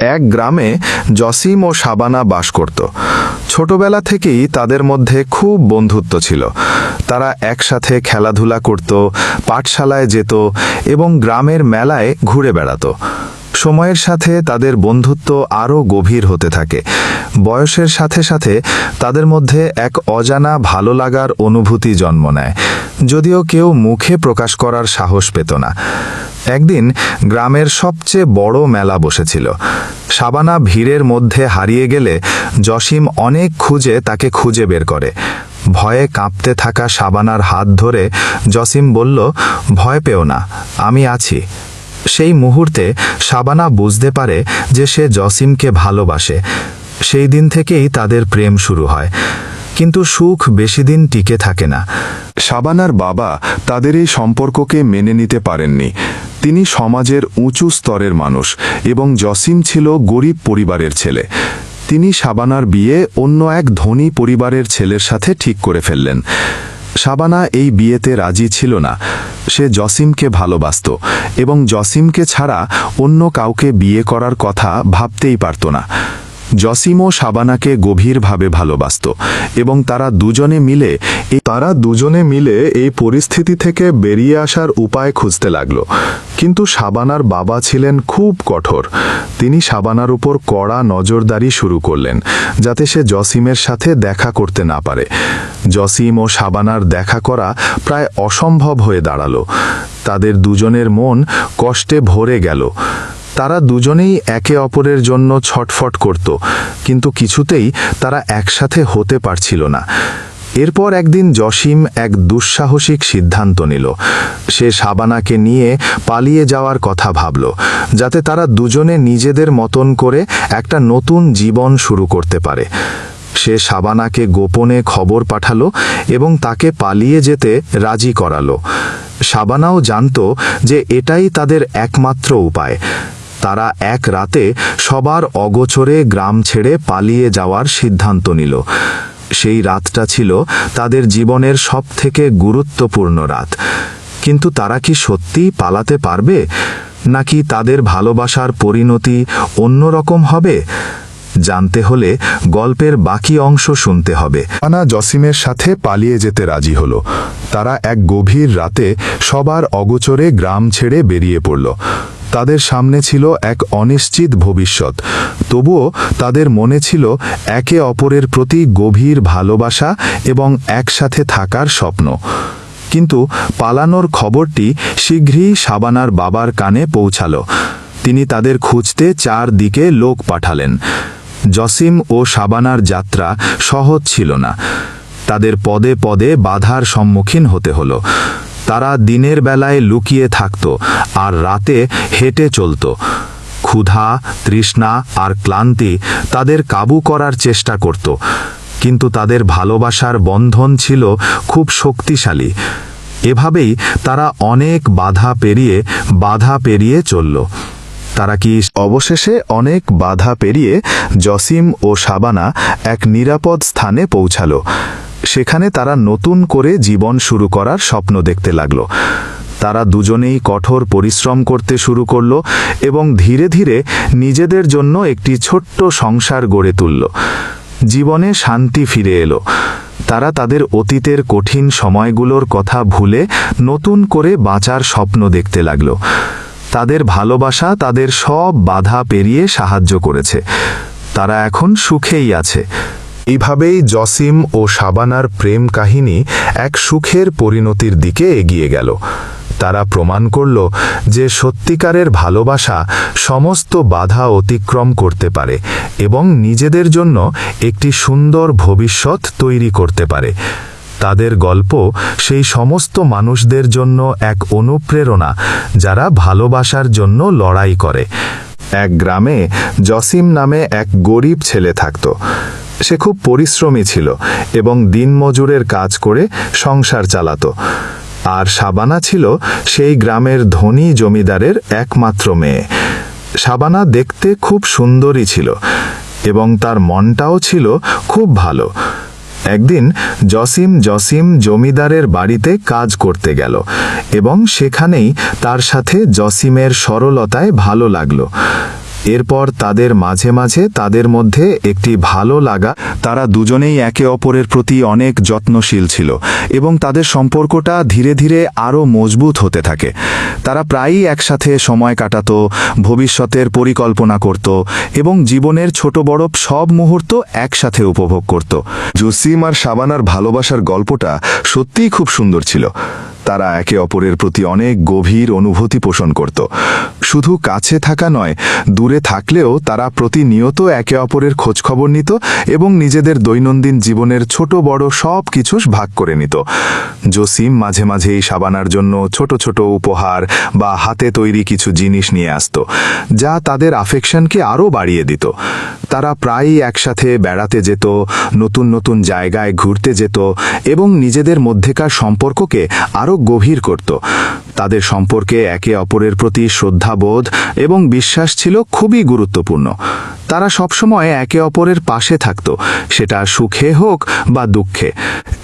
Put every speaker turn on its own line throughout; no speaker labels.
এক গ্রামে জসিম ও সাবানা বাস করত। ছোটবেলা থেকেই তাদের মধ্যে খুব বন্ধুত্ব ছিল। তারা একসাথে খেলাধুলা করত, পাঠশালায় যেত এবং গ্রামের মেলায় ঘুরে বেড়াতো। সময়ের সাথে তাদের বন্ধুত্ব আরও গভীর হতে থাকে। বয়সের সাথে সাথে তাদের মধ্যে এক অজানা ভালো লাগার অনুভূতি জন্ম নেয়। যদিও কেউ মুখে প্রকাশ করার সাহস পেত না। একদিন গ্রামের সবচেয়ে বড় মেলা বসেছিল। সাবানা ভিড়ের মধ্যে হারিয়ে গেলে জসিম অনেক খুঁজে তাকে খুঁজে বের করে। ভয়ে কাঁপতে থাকা সাবানার হাত ধরে জসিম বলল, ভয় পেও না, আমি আছি। সেই মুহূর্তে সাবানা বুঝতে পারে যে সে জসিমকে ভালোবাসে। সেই দিন থেকেই তাদের প্রেম শুরু হয়। কিন্তু সুখ বেশি দিন টিকে থাকে না।
শাবানার বাবা তাদের এই সম্পর্ককে মেনে নিতে পারেননি। তিনি সমাজের উঁচু স্তরের মানুষ এবং জসিম ছিল গরিব পরিবারের ছেলে। তিনি শাবানার বিয়ে অন্য এক ধনী পরিবারের ছেলের সাথে ঠিক করে ফেললেন। শাবানা এই বিয়েতে রাজি ছিল না। সে জসিমকে ভালোবাসত এবং জসিমকে ছাড়া অন্য কাউকে বিয়ে করার কথা ভাবতেই পারত না। জসিমও শাবানাকে গভীরভাবে ভালোবাসত এবং তারা দুজনে মিলে তারা দুজনে মিলে এই পরিস্থিতি থেকে বেরিয়ে আসার উপায় খুঁজতে লাগল। কিন্তু শাবানার বাবা ছিলেন খুব কঠোর। তিনি শাবানার উপর কড়া নজরদারি শুরু করলেন, যাতে সে জসিমের সাথে দেখা করতে না পারে। জসিম ও সাবানার দেখা করা প্রায় অসম্ভব হয়ে দাঁড়াল। তাদের দুজনের মন কষ্টে ভরে গেল। তারা দুজনেই একে অপরের জন্য ছটফট করত, কিন্তু কিছুতেই তারা একসাথে হতে পারছিল না। এরপর একদিন জসিম এক দুঃসাহসিক সিদ্ধান্ত নিল। সে সাবানাকে নিয়ে পালিয়ে যাওয়ার কথা ভাবল, যাতে তারা দুজনে নিজেদের মতন করে একটা নতুন জীবন শুরু করতে পারে। সে সাবানাকে গোপনে খবর পাঠালো এবং তাকে পালিয়ে যেতে রাজি করালো। সাবানাও জানত যে এটাই তাদের একমাত্র উপায়। তারা এক রাতে সবার অগোচরে গ্রাম ছেড়ে পালিয়ে যাওয়ার সিদ্ধান্ত নিল। সেই রাতটা ছিল তাদের জীবনের সবথেকে গুরুত্বপূর্ণ রাত। কিন্তু তারা কি সত্যিই পালাতে পারবে? নাকি তাদের ভালোবাসার পরিণতি অন্যরকম হবে? জানতে হলে গল্পের বাকি অংশ শুনতে হবে। আনা জসিমের সাথে পালিয়ে যেতে রাজি হলো। তারা এক গভীর রাতে সবার অগোচরে গ্রাম ছেড়ে বেরিয়ে পড়ল। তাদের সামনে ছিল এক অনিশ্চিত ভবিষ্যৎ। তবুও তাদের মনে ছিল একে অপরের প্রতি গভীর ভালোবাসা এবং একসাথে থাকার স্বপ্ন। কিন্তু পালানোর খবরটি শীঘ্রই সাবানার বাবার কানে পৌঁছালো। তিনি তাদের খুঁজতে চারদিকে লোক পাঠালেন। জসিম ও সাবানার যাত্রা সহজ ছিল না। তাদের পদে পদে বাধার সম্মুখীন হতে হলো। তারা দিনের বেলায় লুকিয়ে থাকত আর রাতে হেঁটে চলত। ক্ষুধা, তৃষ্ণা আর ক্লান্তি তাদের কাবু করার চেষ্টা করত। কিন্তু তাদের ভালোবাসার বন্ধন ছিল খুব শক্তিশালী। এভাবেই তারা অনেক বাধা পেরিয়ে বাধা পেরিয়ে চলল। তারা কি অবশেষে অনেক বাধা পেরিয়ে জসিম ও সাবানা এক নিরাপদ স্থানে পৌঁছালো। সেখানে তারা নতুন করে জীবন শুরু করার স্বপ্ন দেখতে লাগল। তারা দুজনেই কঠোর পরিশ্রম করতে শুরু করল এবং ধীরে ধীরে নিজেদের জন্য একটি ছোট্ট সংসার গড়ে তুলল। জীবনে শান্তি ফিরে এলো। তারা তাদের অতীতের কঠিন সময়গুলোর কথা ভুলে নতুন করে বাঁচার স্বপ্ন দেখতে লাগল। তাদের ভালোবাসা তাদের সব বাধা পেরিয়ে সাহায্য করেছে। তারা এখন সুখেই আছে। এইভাবেই জসিম ও সাবানার প্রেম কাহিনী এক সুখের পরিণতির দিকে এগিয়ে গেল। তারা প্রমাণ করল যে সত্যিকারের ভালোবাসা সমস্ত বাধা অতিক্রম করতে পারে এবং নিজেদের জন্য একটি সুন্দর ভবিষ্যৎ তৈরি করতে পারে। তাদের গল্প সেই সমস্ত মানুষদের জন্য এক অনুপ্রেরণা যারা ভালোবাসার জন্য লড়াই করে। এক গ্রামে জসিম নামে এক গরিব ছেলে থাকত। সে খুব পরিশ্রমী ছিল এবং দিনমজুরের কাজ করে সংসার চালাতো। আর সাবানা ছিল সেই গ্রামের ধনী জমিদারের একমাত্র মেয়ে। সাবানা দেখতে খুব সুন্দরী ছিল এবং তার মনটাও ছিল খুব ভালো। একদিন জসিম জসিম জমিদারের বাড়িতে কাজ করতে গেল এবং সেখানেই তার সাথে জসিমের সরলতায় ভালো লাগল।
এরপর তাদের মাঝে মাঝে তাদের মধ্যে একটি ভালো লাগা,
তারা দুজনেই একে অপরের প্রতি অনেক যত্নশীল ছিল এবং তাদের সম্পর্কটা ধীরে ধীরে আরও মজবুত হতে থাকে। তারা প্রায়ই একসাথে সময় কাটাত, ভবিষ্যতের পরিকল্পনা করত এবং জীবনের ছোট বড় সব মুহূর্ত একসাথে উপভোগ করত। জসিম আর সাবানার ভালোবাসার গল্পটা সত্যিই খুব সুন্দর ছিল। তারা একে অপরের প্রতি অনেক গভীর অনুভূতি পোষণ করত। শুধু কাছে থাকা নয়, দূরে থাকলেও তারা প্রতিনিয়ত একে অপরের খোঁজখবর নিত এবং নিজেদের দৈনন্দিন জীবনের ছোট বড় সব কিছু ভাগ করে নিত। জসিম মাঝে মাঝেই সাবানার জন্য ছোট ছোট উপহার বা হাতে তৈরি কিছু জিনিস নিয়ে আসত, যা তাদের আফেকশনকে আরও বাড়িয়ে দিত। তারা প্রায়ই একসাথে বেড়াতে যেত, নতুন নতুন জায়গায় ঘুরতে যেত এবং নিজেদের মধ্যেকার সম্পর্ককে আরও গভীর করত। তাদের সম্পর্কে একে অপরের প্রতি শ্রদ্ধাবোধ এবং বিশ্বাস ছিল খুবই গুরুত্বপূর্ণ। তারা সবসময় একে অপরের পাশে থাকত, সেটা সুখে হোক বা দুঃখে।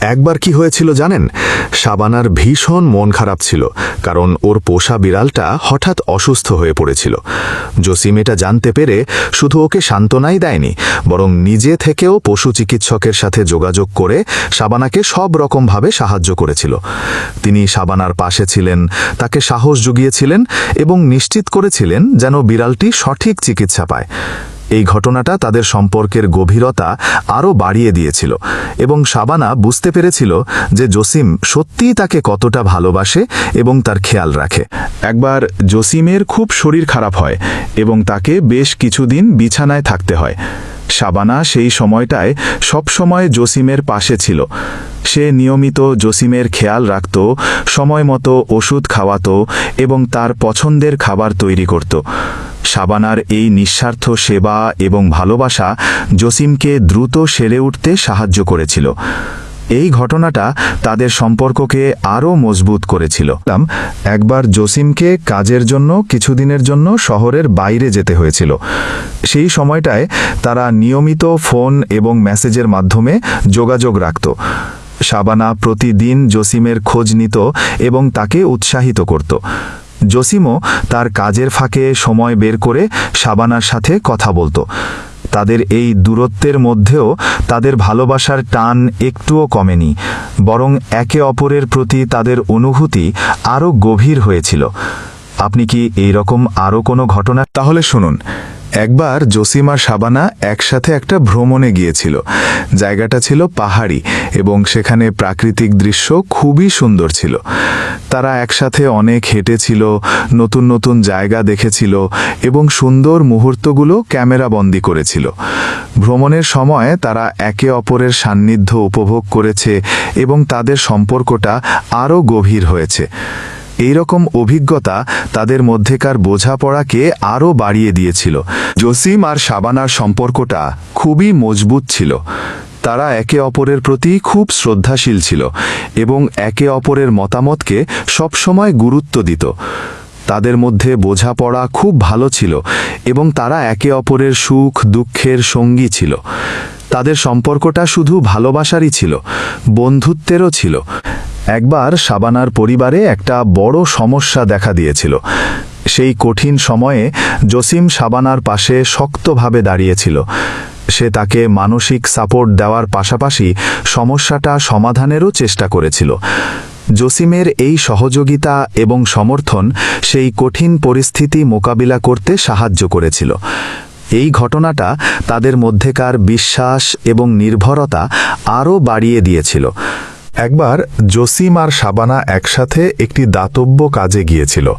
একবার কি হয়েছিল জানেন? সাবানার ভীষণ মন খারাপ ছিল, কারণ ওর পোষা বিড়ালটা হঠাৎ অসুস্থ হয়ে পড়েছিল। জসিম এটা জানতে পেরে শুধু ওকে সান্ত্বনাই দেয়নি, বরং নিজে থেকেও পশু চিকিৎসকের সাথে যোগাযোগ করে সাবানাকে সব রকমভাবে সাহায্য করেছিল। তিনি সাবানার পাশে ছিলেন, তাকে সাহস জুগিয়েছিলেন এবং নিশ্চিত করেছিলেন যেন বিড়ালটি সঠিক চিকিৎসা পায়। এই ঘটনাটা তাদের সম্পর্কের গভীরতা আরও বাড়িয়ে দিয়েছিল এবং সাবানা বুঝতে পেরেছিল যে জসিম সত্যিই তাকে কতটা ভালোবাসে এবং তার খেয়াল রাখে। একবার জসিমের খুব শরীর খারাপ হয় এবং তাকে বেশ কিছুদিন বিছানায় থাকতে হয়। সাবানা সেই সময়টায় সবসময় জসিমের পাশে ছিল। সে নিয়মিত জসিমের খেয়াল রাখত, সময় মতো ওষুধ খাওয়াতো এবং তার পছন্দের খাবার তৈরি করত। সাবানার এই নিঃস্বার্থ সেবা এবং ভালোবাসা জসিমকে দ্রুত সেরে উঠতে সাহায্য করেছিল। এই ঘটনাটা তাদের সম্পর্ককে আরও মজবুত করেছিল। একবার জসিমকে কাজের জন্য, কিছুদিনের জন্য শহরের বাইরে যেতে হয়েছিল। সেই সময়টায় তারা নিয়মিত ফোন এবং মেসেজের মাধ্যমে যোগাযোগ রাখত। শাবানা প্রতিদিন জসিমের খোঁজ নিত এবং তাকে উৎসাহিত করত। জসিমও তার কাজের ফাঁকে সময় বের করে শাবানার সাথে কথা বলতো। তাদের এই দূরত্বের মধ্যেও তাদের ভালোবাসার টান একটুও কমেনি, বরং একে অপরের প্রতি তাদের অনুভূতি আরও গভীর হয়েছিল। আপনি কি এই রকম আরও কোনো ঘটনা? তাহলে শুনুন একবার জসিম আর সাবানা একসাথে একটা ভ্রমণে গিয়েছিল। জায়গাটা ছিল পাহাড়ি এবং সেখানে প্রাকৃতিক দৃশ্য খুবই সুন্দর ছিল। তারা একসাথে অনেক হেঁটেছিল, নতুন নতুন জায়গা দেখেছিল এবং সুন্দর মুহূর্তগুলো ক্যামেরাবন্দি করেছিল। ভ্রমণের সময় তারা একে অপরের সান্নিধ্য উপভোগ করেছে এবং তাদের সম্পর্কটা আরও গভীর হয়েছে। এই রকম অভিজ্ঞতা তাদের মধ্যেকার বোঝাপড়াকে আরও বাড়িয়ে দিয়েছিল। জসিম আর সাবানার সম্পর্কটা খুবই মজবুত ছিল। তারা একে অপরের প্রতি খুব শ্রদ্ধাশীল ছিল এবং একে অপরের মতামতকে সবসময় গুরুত্ব দিত। তাদের মধ্যে বোঝাপড়া খুব ভালো ছিল এবং তারা একে অপরের সুখ, দুঃখের সঙ্গী ছিল। তাদের সম্পর্কটা শুধু ভালোবাসারই ছিল, বন্ধুত্বেরও ছিল। একবার সাবানার পরিবারে একটা বড় সমস্যা দেখা দিয়েছিল। সেই কঠিন সময়ে জসিম সাবানার পাশে শক্তভাবে দাঁড়িয়েছিল। সে তাকে মানসিক সাপোর্ট দেওয়ার পাশাপাশি সমস্যাটা সমাধানেরও চেষ্টা করেছিল। জসিমের এই সহযোগিতা এবং সমর্থন সেই কঠিন পরিস্থিতি মোকাবিলা করতে সাহায্য করেছিল। এই ঘটনাটা তাদের মধ্যেকার বিশ্বাস এবং নির্ভরতা আরও বাড়িয়ে দিয়েছিল। একবার জসিম আর সাবানা একসাথে একটি দাতব্য কাজে গিয়েছিল।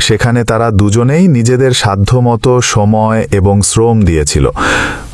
সেখানে তারা দুজনেই নিজেদের সাধ্যমতো সময় এবং শ্রম দিয়েছিল।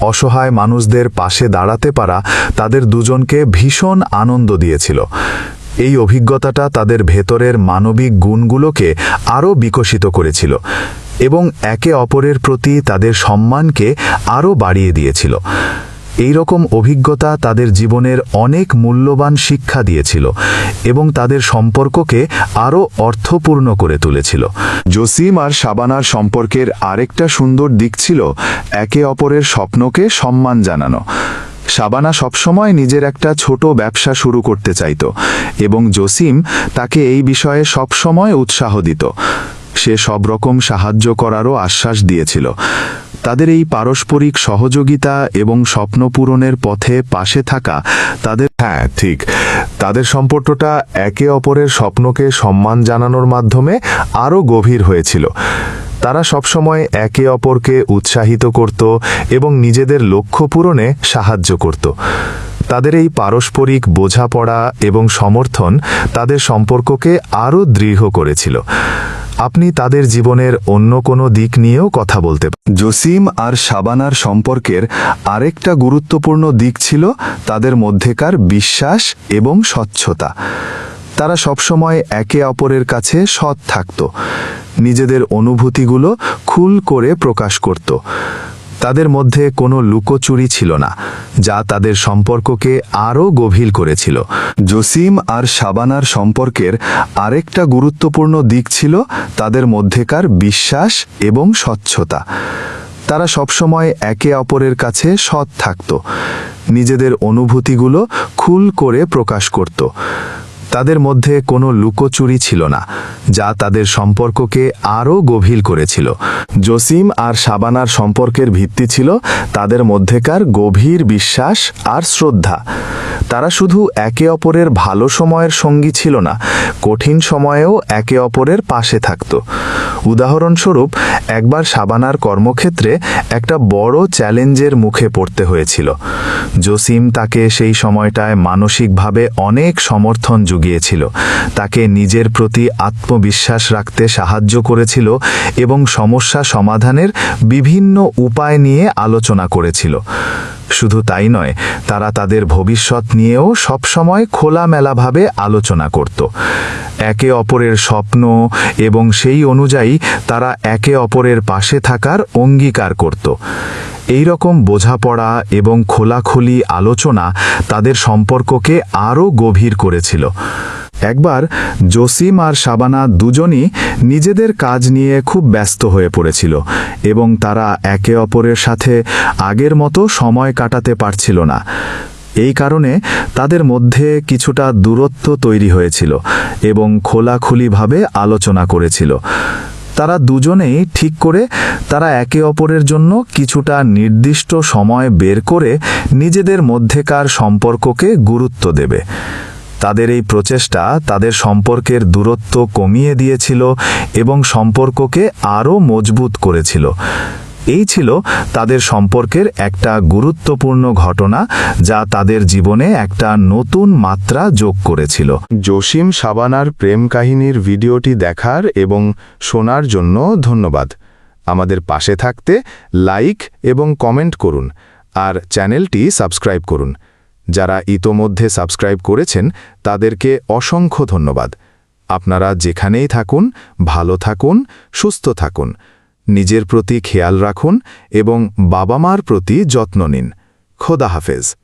অসহায় মানুষদের পাশে দাঁড়াতে পারা তাদের দুজনকে ভীষণ আনন্দ দিয়েছিল। এই অভিজ্ঞতাটা তাদের ভেতরের মানবিক গুণগুলোকে আরও বিকশিত করেছিল এবং একে অপরের প্রতি তাদের সম্মানকে আরও বাড়িয়ে দিয়েছিল। এই রকম অভিজ্ঞতা তাদের জীবনের অনেক মূল্যবান শিক্ষা দিয়েছিল এবং তাদের সম্পর্ককে আরও অর্থপূর্ণ করে তুলেছিল। জসিম আর সাবানার সম্পর্কের আরেকটা সুন্দর দিক ছিল একে অপরের স্বপ্নকে সম্মান জানানো। সাবানা সবসময় নিজের একটা ছোট ব্যবসা শুরু করতে চাইত এবং জসিম তাকে এই বিষয়ে সবসময় উৎসাহ দিত। সে সব রকম সাহায্য করারও আশ্বাস দিয়েছিল।
তাদের এই পারস্পরিক সহযোগিতা এবং স্বপ্ন পূরণের পথে পাশে থাকা তাদের হ্যাঁ ঠিক। তাদের সম্পর্কটা একে অপরের স্বপ্নকে সম্মান জানানোর মাধ্যমে আরও গভীর হয়েছিল। তারা সবসময় একে অপরকে উৎসাহিত করত এবং নিজেদের লক্ষ্য পূরণে সাহায্য করত। তাদের এই পারস্পরিক বোঝাপড়া এবং সমর্থন তাদের সম্পর্ককে আরও দৃঢ় করেছিল। আপনি তাদের জীবনের অন্য কোনো দিক নিয়েও কথা বলতে
জসিম আর শাবানার সম্পর্কের আরেকটা গুরুত্বপূর্ণ দিক ছিল তাদের মধ্যেকার বিশ্বাস এবং স্বচ্ছতা। তারা সবসময় একে অপরের কাছে সৎ থাকত। নিজেদের অনুভূতিগুলো খুল করে প্রকাশ করত। তাদের মধ্যে কোনো লুকোচুরি ছিল না, যা তাদের সম্পর্ককে আরও গভীর করেছিল। জসিম আর শাবানার সম্পর্কের আরেকটা গুরুত্বপূর্ণ দিক ছিল তাদের মধ্যেকার বিশ্বাস এবং স্বচ্ছতা। তারা সবসময় একে অপরের কাছে সৎ থাকত, নিজেদের অনুভূতিগুলো খুল করে প্রকাশ করত। তাদের মধ্যে কোনো লুকোচুরি ছিল না, যা তাদের সম্পর্ককে আরও গভীর করেছিল। জসিম আর সাবানার সম্পর্কের ভিত্তি ছিল তাদের মধ্যেকার গভীর বিশ্বাস আর শ্রদ্ধা। তারা শুধু একে অপরের ভালো সময়ের সঙ্গী ছিল না, কঠিন সময়েও একে অপরের পাশে থাকত। উদাহরণস্বরূপ, একবার সাবানার কর্মক্ষেত্রে একটা বড় চ্যালেঞ্জের মুখে পড়তে হয়েছিল। জসিম তাকে সেই সময়টায় মানসিকভাবে অনেক সমর্থন জুগিয়েছিল। তাকে নিজের প্রতি আত্মবিশ্বাস রাখতে সাহায্য করেছিল এবং সমস্যা সমাধানের বিভিন্ন উপায় নিয়ে আলোচনা করেছিল। শুধু তাই নয়, তারা তাদের ভবিষ্যৎ নিয়েও সবসময় খোলামেলাভাবে আলোচনা করত। একে অপরের স্বপ্ন এবং সেই অনুযায়ী তারা একে অপরের পাশে থাকার অঙ্গীকার করত। এই রকম বোঝাপড়া এবং খোলাখুলি আলোচনা তাদের সম্পর্ককে আরও গভীর করেছিল। একবার জসিম আর শাবানা দুজনই নিজেদের কাজ নিয়ে খুব ব্যস্ত হয়ে পড়েছিল এবং তারা একে অপরের সাথে আগের মতো সময় কাটাতে পারছিল না। এই কারণে তাদের মধ্যে কিছুটা দূরত্ব তৈরি হয়েছিল এবং খোলাখুলিভাবে আলোচনা করেছিল। তারা দুজনেই ঠিক করে তারা একে অপরের জন্য কিছুটা নির্দিষ্ট সময় বের করে নিজেদের মধ্যেকার সম্পর্ককে গুরুত্ব দেবে। তাদের এই প্রচেষ্টা তাদের সম্পর্কের দূরত্ব কমিয়ে দিয়েছিল এবং সম্পর্ককে আরও মজবুত করেছিল। এই ছিল তাদের সম্পর্কের একটা গুরুত্বপূর্ণ ঘটনা যা তাদের জীবনে একটা নতুন মাত্রা যোগ করেছিল।
জসিম সাবানার প্রেম কাহিনীর ভিডিওটি দেখার এবং শোনার জন্য ধন্যবাদ। আমাদের পাশে থাকতে লাইক এবং কমেন্ট করুন আর চ্যানেলটি সাবস্ক্রাইব করুন। যারা ইতোমধ্যে সাবস্ক্রাইব করেছেন, তাদেরকে অসংখ্য ধন্যবাদ। আপনারা যেখানেই থাকুন, ভালো থাকুন, সুস্থ থাকুন, নিজের প্রতি খেয়াল রাখুন এবং বাবা মার প্রতি যত্ন নিন। খোদা হাফেজ।